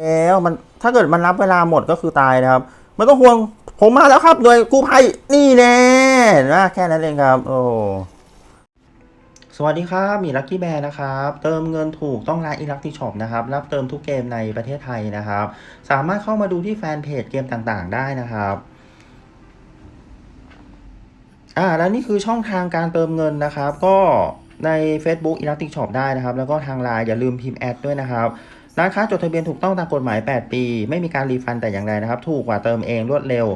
แล้วมันถ้าเกิดมันรับเวลาหมดก็คือตายนะครับไม่ต้องห่วงผมมาแล้วครับหน่วยกู้ภัยนี่แน่นะแค่นั้นเองครับ โอ้สวัสดีครับ มีลัคกี้แบร์นะครับ เติมเงินถูกต้องร้านอีลักติช็อปนะครับ รับเติมทุกเกมในประเทศไทยนะครับ สามารถเข้ามาดูที่แฟนเพจเกมต่างๆ ได้นะครับอ่าแล้วนี่คือช่องทางการเติมเงินนะครับ ก็ใน Facebook Elastic Shop ได้นะครับ แล้วก็ทางไลน์อย่าลืมพิมพ์แอดด้วยนะครับ ร้านค้าจดทะเบียนถูกต้องตามกฎหมาย 8 ปี ไม่มีการรีฟันแต่อย่างใดนะครับ ถูกกว่าเติมเองรวดเร็ว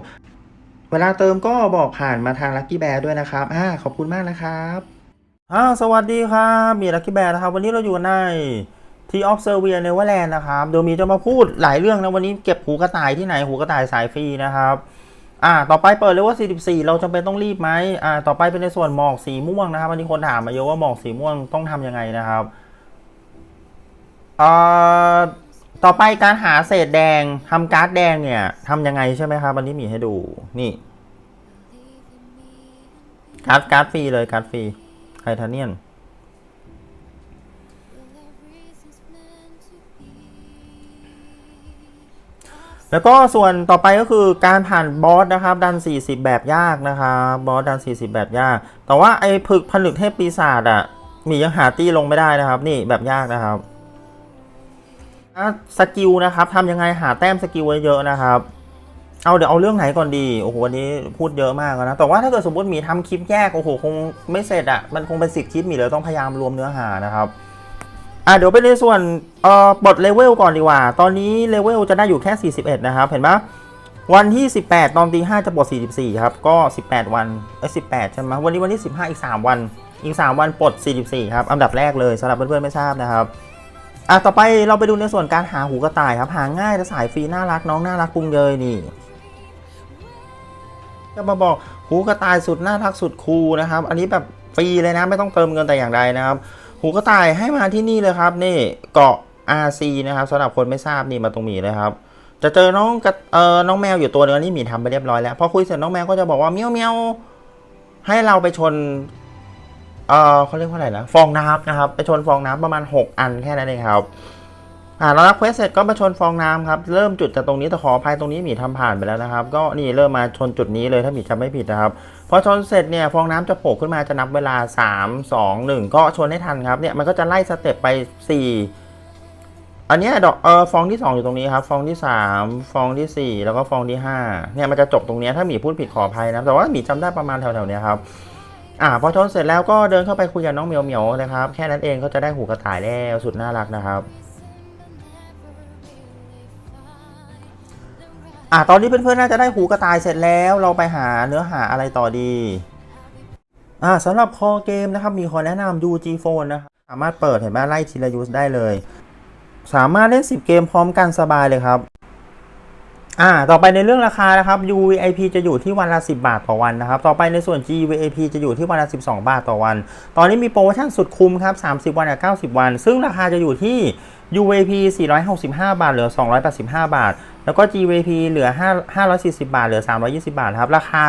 เวลาเติมก็บอกผ่านมาทาง Lucky Bear ด้วยนะครับอ่าขอบคุณมากนะครับอ่าสวัสดีครับมี Lucky Bear นะครับ วันนี้เราอยู่ในที่ Observia Neverland นะครับเดี๋ยมีจะมาพูดหลายเรื่องนะวันนี้เก็บหูกระต่ายที่ไหนหูกระต่ายสายฟรีนะครับอ่า ต่อไปเปิดเลยว่า44 เราจำเป็นต้องรีบไหมอ่า ต่อไปเป็นในส่วนหมอกสีม่วงนะครับ วันนี้คนถามมาเยอะว่าหมอกสีม่วงต้องทำยังไงนะครับ อ่าต่อไปการหาเศษแดงทำการ์ดแดงเนี่ยทำยังไงใช่ไหมครับวันนี้มีให้ดูนี่การ์ดการ์ดฟรีเลยการ์ดฟรีไทเทเนียนแล้วก็ส่วนต่อไปก็คือการผ่านบอสนะครับ ดัน 40 แบบยากนะครับบอสดัน 40 แบบยาก แต่ว่าไอ้ผึกผลึกเทพปีศาจอะมียังหาตี้ลงไม่ได้นะครับ นี่แบบยากนะครับ สกิลนะครับทำยังไงหาแต้มสกิลไว้เยอะนะครับ เอาเดี๋ยวเอาเรื่องไหนก่อนดีโอ้โหวันนี้พูดเยอะมากแล้วนะแต่ว่าถ้าเกิดสมมติมีทำคลิปแยกโอ้โหคงไม่เสร็จอะมันคงเป็นสิบคลิปมีเลยต้องพยายามรวมเนื้อหานะครับอะเดี๋ยวไปในส่วนเอ่อบทเลเวลก่อนดีกว่า ตอนนี้เลเวลจะได้อยู่แค่ 41 นะครับ เห็นไหมวันที่ 18 ตอนตี5จะบท44 ครับ ก็ 18 วันเอ้ย18 ใช่ไหมวันนี้วันที่ 15 อีก 3 วัน อีก 3 วันปลด 44 ครับ อันดับแรกเลยสำหรับเพื่อนๆไม่ทราบนะครับ อะต่อไปเราไปดูในส่วนการหาหูกระต่ายครับ หาง่ายแต่สายฟรีน่ารักน้องน่ารักปุงเยยนี่จะมาบอกหูกระต่ายสุดน่ารักสุดคูลนะครับ อันนี้แบบฟรีเลยนะไม่ต้องเติมเงินแต่อย่างใดนะครับ หูกระต่ายให้มาที่นี่เลยครับนี่เกาะ RC นะครับสำหรับคนไม่ทราบนี่มาตรงหมีเลยครับจะเจอน้องกระเออน้องแมวอยู่ตัวนึงนี่หมีทำไปเรียบร้อยแล้วพอคุยเสร็จน้องแมวก็จะบอกว่าเมียวเมียวให้เราไปชน เออเขาเรียกว่าอะไรนะฟองน้ำนะครับ ไปชนฟองน้ำประมาณ 6 อันแค่นั้นเองครับอ่าเรารับเควสเสร็จก็มาชนฟองน้ำครับ เริ่มจุดจากตรงนี้แต่ขออภัยตรงนี้หมีทำผ่านไปแล้วนะครับ ก็นี่เริ่มมาชนจุดนี้เลยถ้าหมีจำไม่ผิดนะครับพอชนเสร็จเนี่ยฟองน้ำจะโผล่ขึ้นมาจะนับเวลา 3 2 1 ก็ชนให้ทันครับเนี่ยมันก็จะไล่สเต็ปไป 4 อันนี้ดอกเออฟองที่ 2 อยู่ตรงนี้ครับ ฟองที่ 3 ฟองทีสี่4 แล้วก็ฟองที่5เนี่ยมันจะจบตรงนี้ถ้าหมีพูดผิดขออภัยนะแต่ว่าหมีจำได้ประมาณแถวๆเนี้ยครับ อ่าพอชนเสร็จแล้วก็เดินเข้าไปคุยกับน้องเหมียวเหมียวนะครับ แค่นั้นเองก็จะได้หูกระต่ายแล้วสุดน่ารักนะครับอะตอนนี้เพื่อนๆน่าจะได้หูกระต่ายเสร็จแล้วเราไปหาเนื้อหาอะไรต่อดีอ่าสำหรับคอเกมนะครับมีขอแนะนำ UG Phone นะครับสามารถเปิดเห็นไหมไล่ทีละยูสได้เลย สามารถเล่น 10 เกมพร้อมกันสบายเลยครับ อ่า ต่อไปในเรื่องราคานะครับ UVIP จะอยู่ที่วันละ 10 บาทต่อวันนะครับ ต่อไปในส่วน GVIP จะอยู่ที่วันละ 12 บาทต่อวัน ตอนนี้มีโปรโมชั่นสุดคุ้มครับ 30 วันกับ90 วัน ซึ่งราคาจะอยู่ที่ UVP 465 บาท เหลือ 285 บาท แล้วก็ GVP เหลือ 5 540 บาท เหลือ 320 บาทครับ ราคา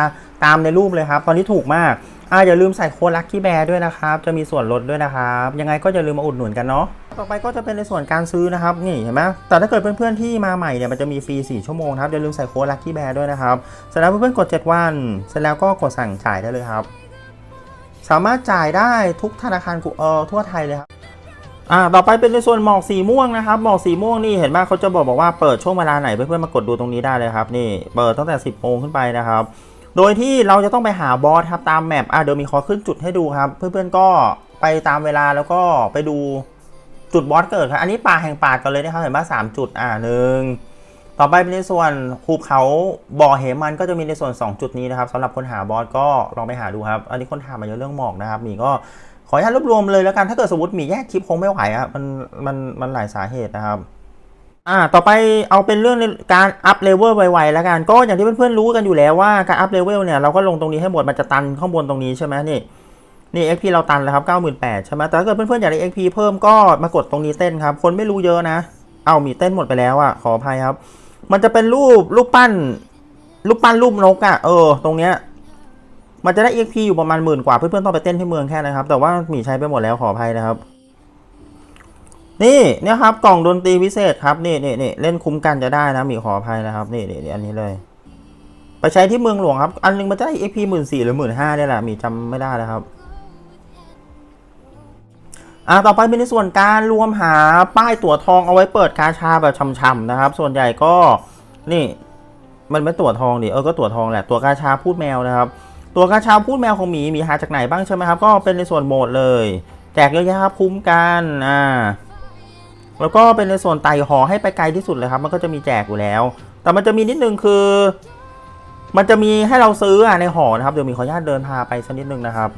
ตามในรูปเลยครับ ตอนนี้ถูกมากอ่าอย่าลืมใส่โค้ดลัคกี้แบร์ด้วยนะครับ จะมีส่วนลดด้วยนะครับ ยังไงก็อย่าลืมมาอุดหนุนกันเนาะ ต่อไปก็จะเป็นในส่วนการซื้อนะครับนี่เห็นไหมแต่ถ้าเกิดเพื่อนๆที่มาใหม่เนี่ยมันจะมีฟรี 4 ชั่วโมงครับอย่าลืมใส่โค้ดลัคกี้แบร์ด้วยนะครับเสร็จแล้วเพื่อนๆกด 7 วัน เสร็จแล้วก็กดสั่งจ่ายได้เลยครับ สามารถจ่ายได้ทุกธนาคารเออทั่วไทยเลยครับอ่าต่อไปเป็นในส่วนหมอกสีม่วงนะครับหมอกสีม่วงนี่เห็นไหมเขาจะบอกบอกว่าเปิดช่วงเวลาไหนเพื่อนๆมากดดูตรงนี้ได้เลยครับนี่เปิดตั้งแต่ 10โมงขึ้นไปนะครับโดยที่เราจะต้องไปหาบอสครับตามแมปอะเดี๋ยวมีขอขึ้นจุดให้ดูครับ เพื่อนๆก็ไปตามเวลาแล้วก็ไปดู จุดบอสเกิดครับ อันนี้ป่าแห่งป่ากันเลยนะครับเห็นไหมสามจุดอ่าหนึ่งต่อไปเป็นในส่วนภูเขาบ่อเหมันก็จะมีในส่วน 2 จุดนี้นะครับสำหรับคนหาบอสก็ลองไปหาดูครับ อันนี้คนถามาเยอะเรื่องหมอกนะครับหมีก็ขออนุญาตรวบรวมเลยแล้วกันถ้าเกิดสมมติหมีแยกคลิปคงไม่ไหวครับมันมันมันหลายสาเหตุนะครับอ่าต่อไปเอาเป็นเรื่องในการอัพเลเวลไวๆแล้วกันก็อย่างที่เพื่อนๆรู้กันอยู่แล้วว่าการอัพเลเวลเนี่ยเราก็ลงตรงนี้ให้หมดมันจะตันข้างบนตรงนี้ใช่ไหมนี่ นี่ XP เราตันแล้วครับ98,000ใช่ไหมแต่ถ้าเกิดเพื่อนๆอยากได้ XP เพิ่มก็มากดตรงนี้เต้นครับ คนไม่รู้เยอะนะ เอามีเต้นหมดไปแล้วอะขออภัยครับ มันจะเป็นรูปรูปปั้นรูปปั้นรูปนกอะเออ ตรงเนี้ยมันจะได้ XP อยู่ประมาณหมื่นกว่าเพื่อนๆต้องไปเต้นที่เมืองแค่นะครับ แต่ว่าหมีใช้ไปหมดแล้วขออภัยนะครับ นี่เนี่ยครับกล่องดนตรีพิเศษครับนี่นี่นี่เล่นคุ้มกันจะได้นะหมีขออภัยนะครับนี่นี่นี่อันนี้เลย ไปใช้ที่เมืองหลวงครับ อันหนึงมันจะได้ XP หมื่นสี่หรือหมื่นห้าเนี่ยแหละหมีจำไม่ได้แล้วครับ อ่าต่อไปเป็นในส่วนการรวมหาป้ายตั๋วทองเอาไว้เปิดกาชาแบบช่ำๆนะครับ ส่วนใหญ่ก็นี่มันไม่ตั๋วทองดิเออก็ตั๋วทองแหละตั๋วกาชาพูดแมวนะครับตั๋วกาชาพูดแมวของหมีมีหาจากไหนบ้างใช่ไหมครับ ก็เป็นในส่วนโหมดเลย แจกเยอะแยะครับคุ้มกันอ่าแล้วก็เป็นในส่วนไต่หอให้ไปไกลที่สุดเลยครับ มันก็จะมีแจกอยู่แล้ว แต่มันจะมีนิดนึงคือ มันจะมีให้เราซื้อในหอนะครับเดี๋ยวมีขออนุญาตเดินพาไปสักนิดนึงนะครับ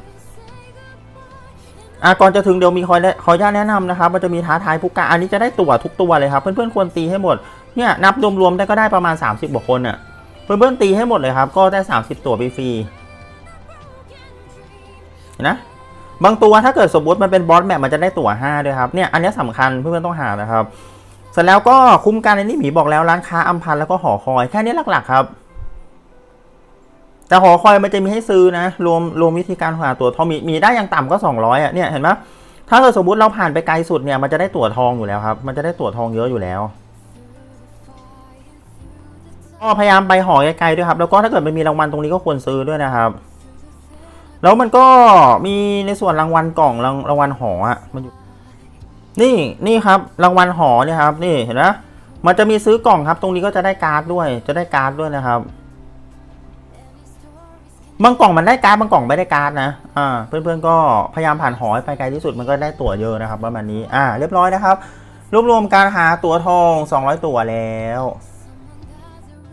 อะก่อนจะถึงเดี๋ยวมีขอขออนุญาตแนะนำนะครับ มันจะมีท้าทายผู้กล้าอันนี้จะได้ตั๋วทุกตัวเลยครับ เพื่อนๆควรตีให้หมด เนี่ยนับรวมๆได้ก็ได้ประมาณ 30กว่าคนอะ เพื่อนๆตีให้หมดเลยครับ ก็ได้ 30 ตั๋วฟรีๆนะ บางตัวถ้าเกิดสมมติมันเป็นบอสแมปมันจะได้ตั๋ว5ด้วยครับ เนี่ยอันนี้สำคัญเพื่อนๆต้องหานะครับ เสร็จแล้วก็คุ้มกันในนี้หมีบอกแล้วร้านค้าอัมพันธ์แล้วก็หอคอยแค่นี้หลักๆครับ แต่หอคอยมันจะมีให้ซื้อนะ รวมรวมวิธีการหาตัวทองมีมีได้อย่างต่ำก็ 200อะเนี่ยเห็นไหมถ้าเกิดสมมติเราผ่านไปไกลสุดเนี่ยมันจะได้ตั๋วทองอยู่แล้วครับ มันจะได้ตั๋วทองเยอะอยู่แล้วก็พยายามไปหอไกลๆด้วยครับ แล้วก็ถ้าเกิดมันมีรางวัลตรงนี้ก็ควรซื้อด้วยนะครับ แล้วมันก็มีในส่วนรางวัลกล่องรางรางวัลหออะมันอยู่นี่นี่ครับรางวัลหอเนี่ยครับ นี่เห็นไหมมันจะมีซื้อกล่องครับ ตรงนี้ก็จะได้การ์ดด้วย จะได้การ์ดด้วยนะครับ บางกล่องมันได้การ์ดบางกล่องไม่ได้การ์ดนะอ่าเพื่อนๆก็พยายามผ่านหอให้ไปไกลที่สุดมันก็ได้ตั๋วเยอะนะครับประมาณนี้อ่าเรียบร้อยนะครับ รวบรวมการหาตั๋วทอง 200 ตั๋วแล้ว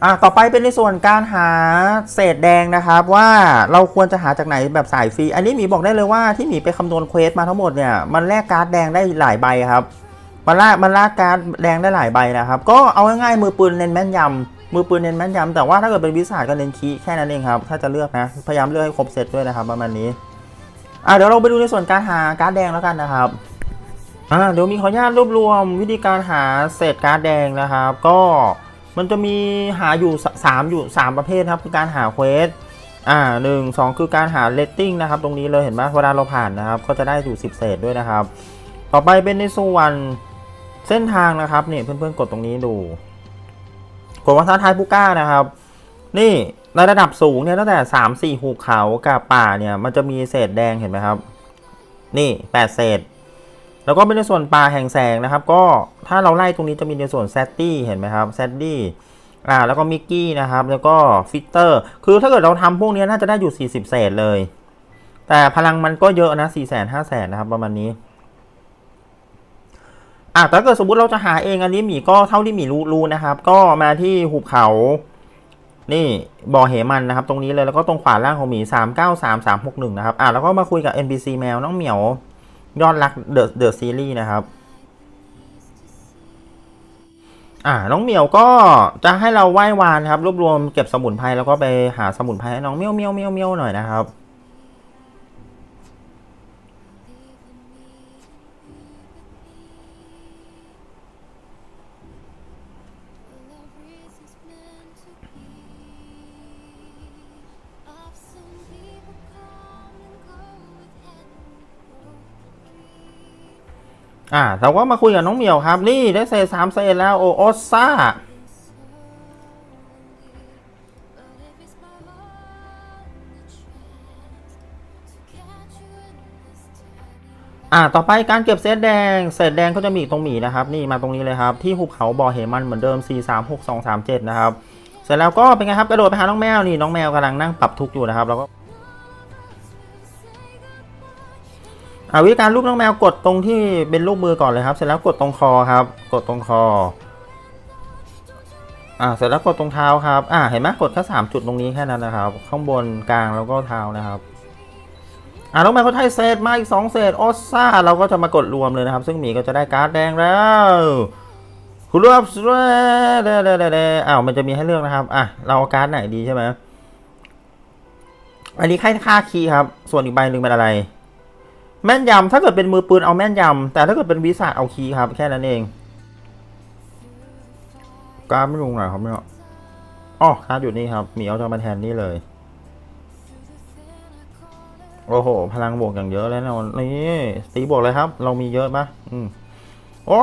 อะต่อไปเป็นในส่วนการหาเศษแดงนะครับว่าเราควรจะหาจากไหนแบบสายฟรี อันนี้หมีบอกได้เลยว่าที่หมีไปคำนวณเควสมาทั้งหมดเนี่ยมันแลกการ์ดแดงได้หลายใบครับมันลากมันลากการ์ดแดงได้หลายใบนะครับก็เอาง่ายๆมือปืนเน้นแม่นยำ มือปืนเน้นแม่นยำแต่ว่าถ้าเกิดเป็นวิสาก็เน้นคีแค่นั้นเองครับ ถ้าจะเลือกนะ พยายามเลือกให้ครบเซตด้วยนะครับประมาณนี้อะเดี๋ยวเราไปดูในส่วนการหาการ์ดแดงแล้วกันนะครับอ่าเดี๋ยวมีขออนุญาตรวบรวมวิธีการหาเศษการ์ดแดงนะครับ ก็มันจะมีหาอยู่สามอยู่สามประเภทครับ คือการหาเควสอ่าหนึ่งสองคือการหาเลตติ้งนะครับ ตรงนี้เลยเห็นไหมเวลาเราผ่านนะครับ ก็จะได้อยู่ 10 เศษด้วยนะครับ ต่อไปเป็นในส่วนเส้นทางนะครับเนี่ยเพื่อนๆกดตรงนี้ดู กดว่าท้าทายผู้กล้านะครับ นี่ในระดับสูงเนี่ยตั้งแต่สามสี่หุบเขากับป่าเนี่ยมันจะมีเศษแดงเห็นไหมครับ นี่แปดเศษ แล้วก็เป็นในส่วนป่าแห่งแสงนะครับ ก็ถ้าเราไล่ตรงนี้จะมีในส่วนแซตตี้เห็นไหมครับแซตตี้อ่าแล้วก็มิกกี้นะครับ แล้วก็ฟิตเตอร์ คือถ้าเกิดเราทำพวกนี้น่าจะได้อยู่ 40 เศษเลย แต่พลังมันก็เยอะนะ4 0 0 0 0 0 5 0 0 0 0นะครับ ประมาณนี้ อะแต่ถ้าเกิดสมมติเราจะหาเองอันนี้หมีก็เท่าที่หมีรู้รู้นะครับ ก็มาที่หุบเขา นี่บ่อเหมันนะครับ ตรงนี้เลยแล้วก็ตรงขวาล่างของหมี393361นะครับ อะแล้วก็มาคุยกับ NPC แมวน้องเหมียวยอดรักเดอะเดอะซีรีส์นะครับ อ่า น้องเหมียวก็จะให้เราไหว้วานครับ รวบรวมเก็บสมุนไพรแล้วก็ไปหาสมุนไพรให้น้องเมียวเมียวเมียวเมียวหน่อยนะครับ อ่าเราก็มาคุยกับน้องเหมียวครับ นี่ได้เศษสามเศษแล้วโอโอซ่าอ่า ต่อไปการเก็บเศษแดง เศษแดงก็จะมีตรงหมีนะครับ นี่มาตรงนี้เลยครับ ที่หุบเขาบ่อเหมันเหมือนเดิม 4 3 6 2 3 7 นะครับ เสร็จแล้วก็เป็นไงครับ กระโดดไปหาน้องแมว นี่น้องแมวกำลังนั่งปรับทุกข์อยู่นะครับ แล้วก็ วิธีการรูปน้องแมวกดตรงที่เป็นรูปมือก่อนเลยครับ เสร็จแล้วกดตรงคอครับ กดตรงคอ อ่าเสร็จแล้วกดตรงเท้าครับ อ่าเห็นไหมกดแค่สามจุดตรงนี้แค่นั้นนะครับ ข้างบนกลางแล้วก็เท้านะครับอ่าน้องแมวเขาไทยเศษมาอีกสองเศษออสซ่าเราก็จะมากดรวมเลยนะครับ ซึ่งหมีก็จะได้การ์ดแดงแล้วคุณรวบเด้เด้เด้เด้อ้าวมันจะมีให้เลือกนะครับ อะเราเอาการ์ดไหนดีใช่ไหมอันนี้ค่าค่าคีย์ครับ ส่วนอีกใบหนึ่งเป็นอะไร แม่นยำถ้าเกิดเป็นมือปืนเอาแม่นยำแต่ถ้าเกิดเป็นวิสาเอาคีครับ แค่นั้นเองการดไม่ลงไหนครับเนี่ยอ๋อการดอยู่นี่ครับ มีเอาจะมาแทนนี่เลย โอ้โห พลังบวกอย่างเยอะแล้วนะนี่ตีบวกเลยครับ เรามีเยอะปะอืมโอ้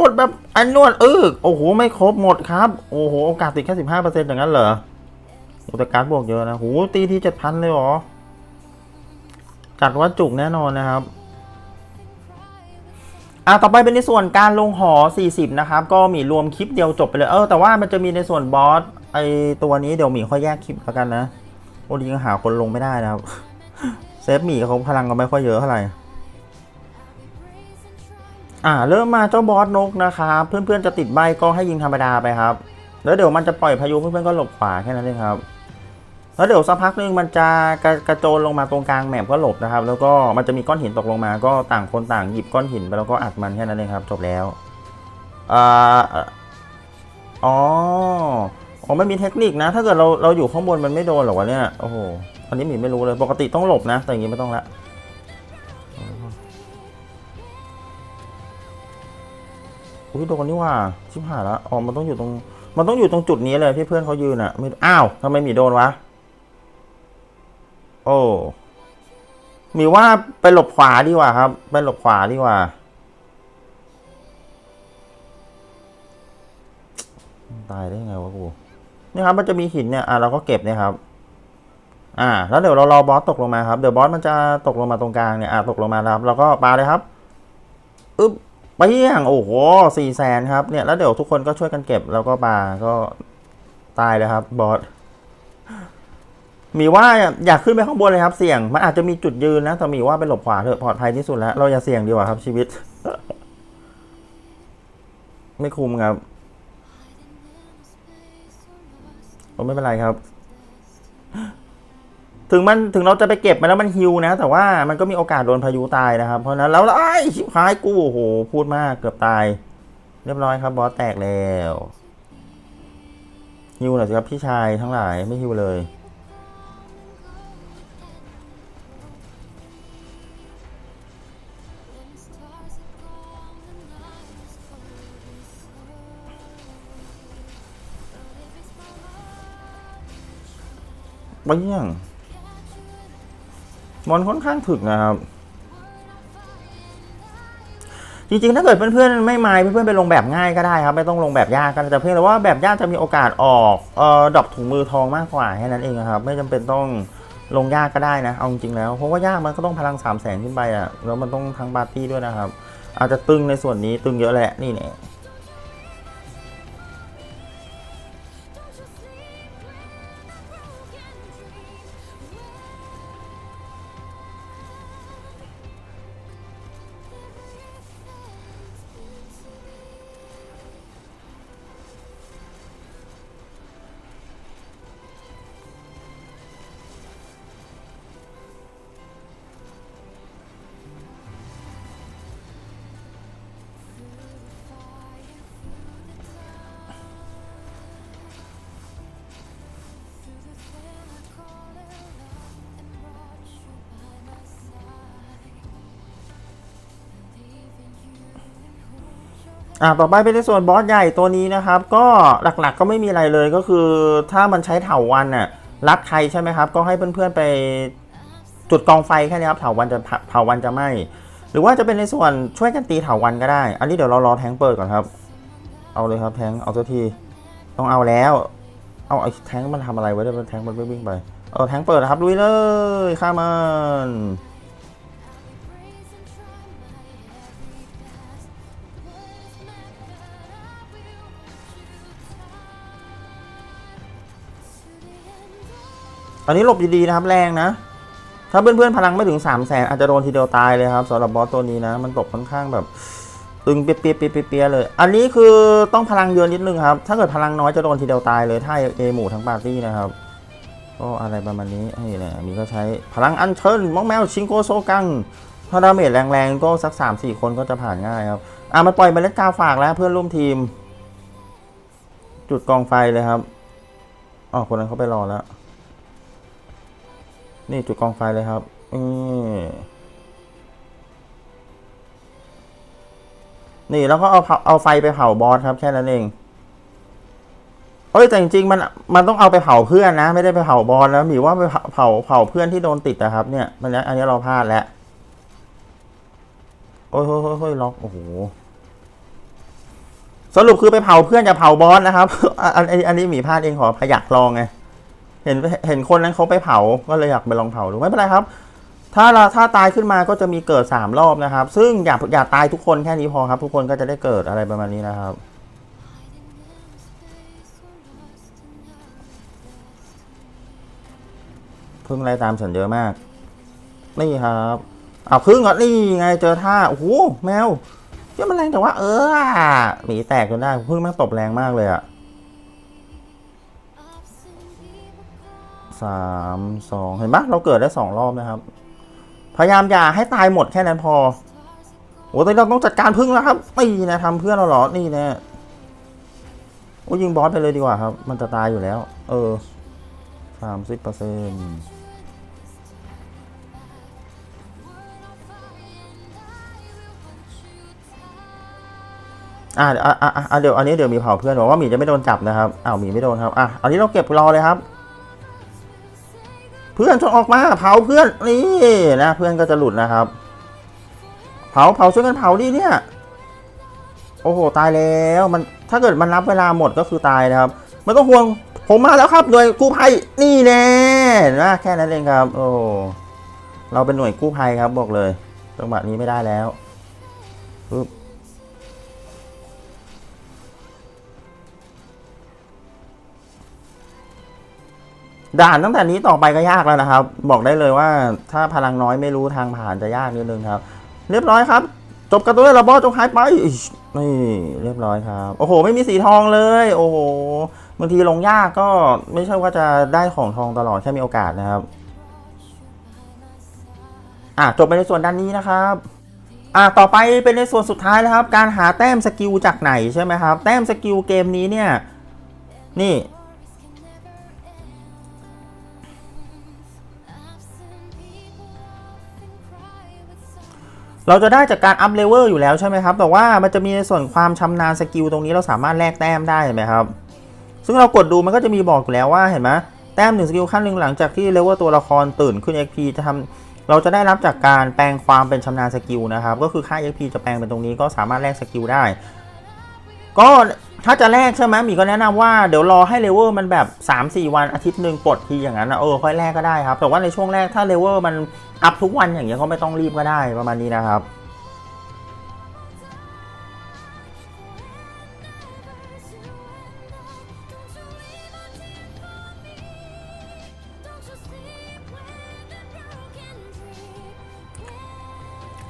กดแบบอันนวดเออโอ้โห ไม่ครบหมดครับ โอ้โห โอกาสติดแค่สิบห้าเปอร์เซ็นต์อย่างนั้นเหรอโอ้แต่การบวกเยอะนะโหตีที่เจ็ดพันเลยเหรอ จัดว่าจุกแน่นอนนะครับอะต่อไปเป็นในส่วนการลงหอ 40 นะครับ ก็มีรวมคลิปเดียวจบไปเลย เออ แต่ว่ามันจะมีในส่วนบอสไอตัวนี้เดี๋ยวหมีค่อยแยกคลิปแล้วกันนะโอ้ดียังหาคนลงไม่ได้นะครับ เซฟหมีเขาพลังก็ไม่ค่อยเยอะเท่าไหร่อ่า เริ่มมาเจ้าบอสนกนะครับเพื่อนๆจะติดใบก็ให้ยิงธรรมดาไปครับ แล้วเดี๋ยวมันจะปล่อยพายุเพื่อนๆก็หลบขวาแค่นั้นเองครับ แล้วเดี๋ยวสักพักหนึงมันจะกระกระโจนลงมาตรงกลางแมปก็หลบนะครับ แล้วก็มันจะมีก้อนหินตกลงมาก็ต่างคนต่างหยิบก้อนหินไปแล้วก็อัดมันแค่นั้นเองครับ จบแล้วอ่าอ๋ออ๋อไม่มีเทคนิคนะ ถ้าเกิดเราเราอยู่ข้างบนมันไม่โดนหรอกวะเนี่ยโอ้โหอันนี้หมีไม่รู้เลยปกติต้องหลบนะ แต่อย่างนี้ไม่ต้องละอุ้ยโดนนี่ว่าชิบหายละอ๋อมันต้องอยู่ตรง มันต้องอยู่ตรงจุดนี้เลยที่เพื่อนเขายืนอะไม่อ้าวทำไมหมีโดนวะ โอ้ มีว่าไปหลบขวาดีกว่าครับ ไปหลบขวาดีกว่า ตายได้ไงวะกูนี่ครับ มันจะมีหินเนี่ย อะเราก็เก็บเนี่ยครับ อ่า แล้วเดี๋ยวเรารอบอสตกลงมาครับ เดี๋ยวบอสมันจะตกลงมาตรงกลางเนี่ย อะตกลงมาครับ เราก็ปาเลยครับ อึ๊บไปอย่างโอ้โหสี่แสนครับ เนี่ย แล้วเดี๋ยวทุกคนก็ช่วยกันเก็บ แล้วก็ปา ก็ตายเลยครับ บอส มีว่าอยากขึ้นไปข้างบนเลยครับ เสี่ยง มันอาจจะมีจุดยืนนะ แต่มีว่าไปหลบขวาเถอะปลอดภัยที่สุดแล้ว เราอย่าเสี่ยงดีกว่าครับชีวิต ไม่คุ้มครับก็ไม่เป็นไรครับ ถึงมันถึงเราจะไปเก็บมันแล้วมันฮิวนะ แต่ว่ามันก็มีโอกาสโดนพายุตายนะครับ เพราะนั้นแล้วไอ้ชิบหายกูโอ้โหพูดมากเกือบตาย เรียบร้อยครับบอสแตกแล้วฮิวหน่อยสิครับพี่ชายทั้งหลายไม่ฮิวเลย บางอย่างมอนค่อนข้างถึกนะครับ จริงๆ ถ้าเกิดเพื่อนๆ ไม่มายเพื่อนๆ ไปลงแบบง่ายก็ได้ครับ ไม่ต้องลงแบบยากก็ได้แต่เพียงแต่ว่าแบบยากจะมีโอกาสออกเอ่อดอปถุงมือทองมากกว่าแค่นั้นเองครับ ไม่จำเป็นต้องลงยากก็ได้นะ เอาจริงๆแล้ว เพราะว่ายากมันก็ต้องพลัง3 0 0แสนขึ้นไปอะแล้วมันต้องทั้งปาร์ตี้ด้วยนะครับ อาจจะตึงในส่วนนี้ตึงเยอะแหละนี่เนี่ย อ่าต่อไปเป็นในส่วนบอสใหญ่ตัวนี้นะครับ ก็หลักๆก็ไม่มีอะไรเลยก็คือถ้ามันใช้เถาวันน่ะรัดใครใช่ไหมครับ ก็ให้เพื่อนๆไปจุดกองไฟแค่นี้ครับเถาวันจะเถาวันจะไหมหรือว่าจะเป็นในส่วนช่วยกันตีเถาวันก็ได้ อันนี้เดี๋ยวเรารอแทงเปิดก่อนครับ เอาเลยครับแทงเอาสักทีต้องเอาแล้ว เอาไอ้แทงมันทำอะไรไว้เดี๋ยวแทงมันไม่วิ่งไปเอาแทงเปิดครับลุยเลยฆ่ามัน อนนี้หลบดีๆนะครับแรงนะ ถ้าเพื่อนๆพลังไม่ถึง3 0 0แสนอาจจะโดนทีเดียวตายเลยครับสำหรับบอสตัวนี้นะ มันตกค่อนข้างแบบตึงเปียๆเปียๆเปียเลย อันนี้คือต้องพลังเยอะนิดนึงครับ ถ้าเกิดพลังน้อยจะโดนทีเดียวตายเลย ถ้าเอหมู่ทั้งปาร์ตี้นะครับ ก็อะไรประมาณนี้นี่แหละมีก็ใช้พลังอัญเชิญมองแมวชิงโกโซกัง ถ้าดาเมจแรงๆก็สัก 3-4 คนก็จะผ่านง่ายครับ อะมันปล่อยเมล็ดกาฝากแล้วเพื่อนร่วมทีม จุดกองไฟเลยครับอ๋อคนนั้นเขาไปรอแล้ว นี่จุดกองไฟเลยครับนี่นี่แล้วก็เอาเอาไฟไปเผาบอสครับแค่นั้นเองเอ้ยแต่จริงๆมันมันต้องเอาไปเผาเพื่อนนะ ไม่ได้ไปเผาบอสแล้วหมีว่าไปเผาเผาเผาเพื่อนที่โดนติดนะครับ เนี่ยมันอันนี้เราพลาดแล้วโอ้ยโอ้ยโอ้ยล็อกโอ้โหสรุปคือไปเผาเพื่อนจะเผาบอสนะครับอันอันอันอันนี้หมีพลาดเองขอพยักลองไง เห็นเห็นคนนั้นเขาไปเผา ก็เลยอยากไปลองเผาดูไม่เป็นไรครับ ถ้าเราถ้าตายขึ้นมาก็จะมีเกิดสามรอบนะครับ ซึ่งอย่าอย่าตายทุกคนแค่นี้พอครับ ทุกคนก็จะได้เกิดอะไรประมาณนี้นะครับพึ่งไล่ตามฉันเยอะมาก นี่ครับเอาพึ่งอะนี่ไงเจอท่าโอ้โหแมวเจ้ามันแรงแต่ว่า เออหมีแตกจนได้พึ่งม่งตบแรงมากเลยอะ สามสองเห็นปะเราเกิดได้สองรอบนะครับ พยายามอย่าให้ตายหมดแค่นั้นพอโอ้ตอนนี้เราต้องจัดการพึ่งแล้วครับนี่นะทำเพื่อนเราหรอนี่นะโอ้ยิงบอสไปเลยดีกว่าครับ มันจะตายอยู่แล้ว เออสามสิบเปอร์เซ็นต์อ่าอ่าอ่าเดี๋ยวอันนี้เดี๋ยวมีเผาเพื่อนบอกว่าหมีจะไม่โดนจับนะครับอ้าวหมีไม่โดนครับอะอันนี้เราเก็บรอเลยครับ พื่อนจนออกมาเผาเพื่อนนี่นะเพื่อนก็จะหลุดนะครับ เผาเผาช่วยกันเผาดิเนี่ย โอ้โหตายแล้วมันถ้าเกิดมันรับเวลาหมดก็คือตายนะครับไม่ต้องห่วงผมมาแล้วครับหน่วยกู้ภัยนี่แน่นะแค่นั้นเองครับ โอ้เราเป็นหน่วยกู้ภัยครับบอกเลยจังหวะนี้ไม่ได้แล้วปึ๊บ ด่านตั้งแต่นี้ต่อไปก็ยากแล้วนะครับ บอกได้เลยว่าถ้าพลังน้อยไม่รู้ทางผ่านจะยากนิดนึงครับ เรียบร้อยครับ จบกันตัวเลยระบอจงหายไปนี่เรียบร้อยครับ โอ้โห ไม่มีสีทองเลย โอ้โหบางทีลงยากก็ไม่ใช่ว่าจะได้ของทองตลอดแค่มีโอกาสนะครับอะจบไปในส่วนด้านนี้นะครับอะต่อไปเป็นในส่วนสุดท้ายแล้วครับ การหาแต้มสกิลจากไหนใช่ไหมครับ แต้มสกิลเกมนี้เนี่ย นี่ เราจะได้จากการอัพเลเวลอยู่แล้วใช่ไหมครับ แต่ว่ามันจะมีในส่วนความชำนาญสกิลตรงนี้เราสามารถแลกแต้มได้เห็นไหมครับ ซึ่งเรากดดูมันก็จะมีบอกอยู่แล้วว่าเห็นไหมแต้มหนึ่งสกิลขั้นหนึ่งหลังจากที่เลเวลตัวละครตื่นขึ้น XP จะทำเราจะได้รับจากการแปลงความเป็นชำนาญสกิลนะครับ ก็คือค่า XP จะแปลงเป็นตรงนี้ก็สามารถแลกสกิลได้ ก็ถ้าจะแลกใช่ไหมหมีก็แนะนำว่าเดี๋ยวรอให้เลเวอร์มันแบบ 3-4 วันอาทิตย์หนึ่งปลดทีอย่างนั้นนะเออค่อยแลกก็ได้ครับ แต่ว่าในช่วงแรกถ้าเลเวอร์มันอัพทุกวันอย่างเงี้ยก็ไม่ต้องรีบก็ได้ประมาณนี้นะครับ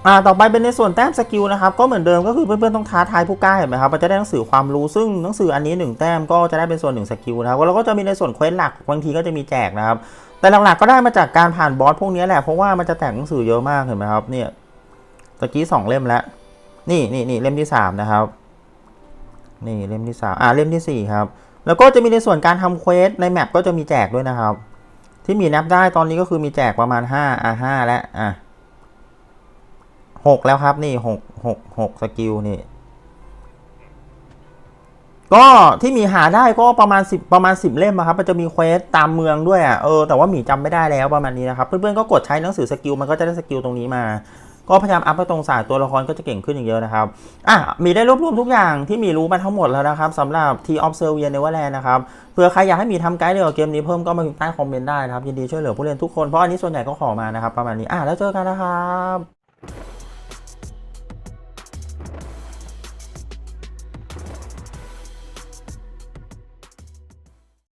อ่าต่อไปเป็นในส่วนแต้มสกิลนะครับก็เหมือนเดิมก็คือเพื่อนๆต้องท้าทายผู้กล้าเห็นไหมครับมันจะได้หนังสือความรู้ซึ่งหนังสืออันนี้หนึ่งแต้มก็จะได้เป็นส่วนหนึ่งสกิลนะครับแล้วก็จะมีในส่วนเควสหลักบางทีก็จะมีแจกนะครับแต่หลักๆก็ได้มาจากการผ่านบอสพวกนี้แหละเพราะว่ามันจะแจกหนังสือเยอะมากเห็นไหมครับเนี่ยตะกี้สองเล่มแล้วนี่นี่นี่เล่มที่สามนะครับนี่เล่มที่สามอ่าเล่มที่สี่ครับแล้วก็จะมีในส่วนการทำเควสในแมปก็จะมีแจกด้วยนะครับ ที่มีนับได้ตอนนี้ก็คือมีแจกประมาณห้าอะห้าแล้วอะ หกแล้วครับนี่หกหกหกสกิลนี่ ก็ที่มีหาได้ก็ประมาณสิบประมาณสิบเล่มครับ มันจะมีเควสตามเมืองด้วยอะเออแต่ว่าหมีจำไม่ได้แล้วประมาณนี้นะครับ เพื่อนๆก็กดใช้หนังสือสกิลมันก็จะได้สกิลตรงนี้มาก็พยายามอัพไปตรงสายตัวละครก็จะเก่งขึ้นอย่างเยอะนะครับ อะ มีได้รวบรวมทุกอย่างที่มีรู้มาทั้งหมดแล้วนะครับสำหรับ T of s e r v i a n Neverland นะครับเผื่อใครอยากให้มีทำไกด์เกี่ยวกับเกมนี้เพิ่มก็มาใต้คอมเมนต์ได้นะครับ ยินดีช่วยเหลือผู้เล่นทุกคน เพราะอันนี้ส่วนใหญ่ก็ขอมานะครับ ประมาณนี้ อะ แล้วเจอกันนะครับ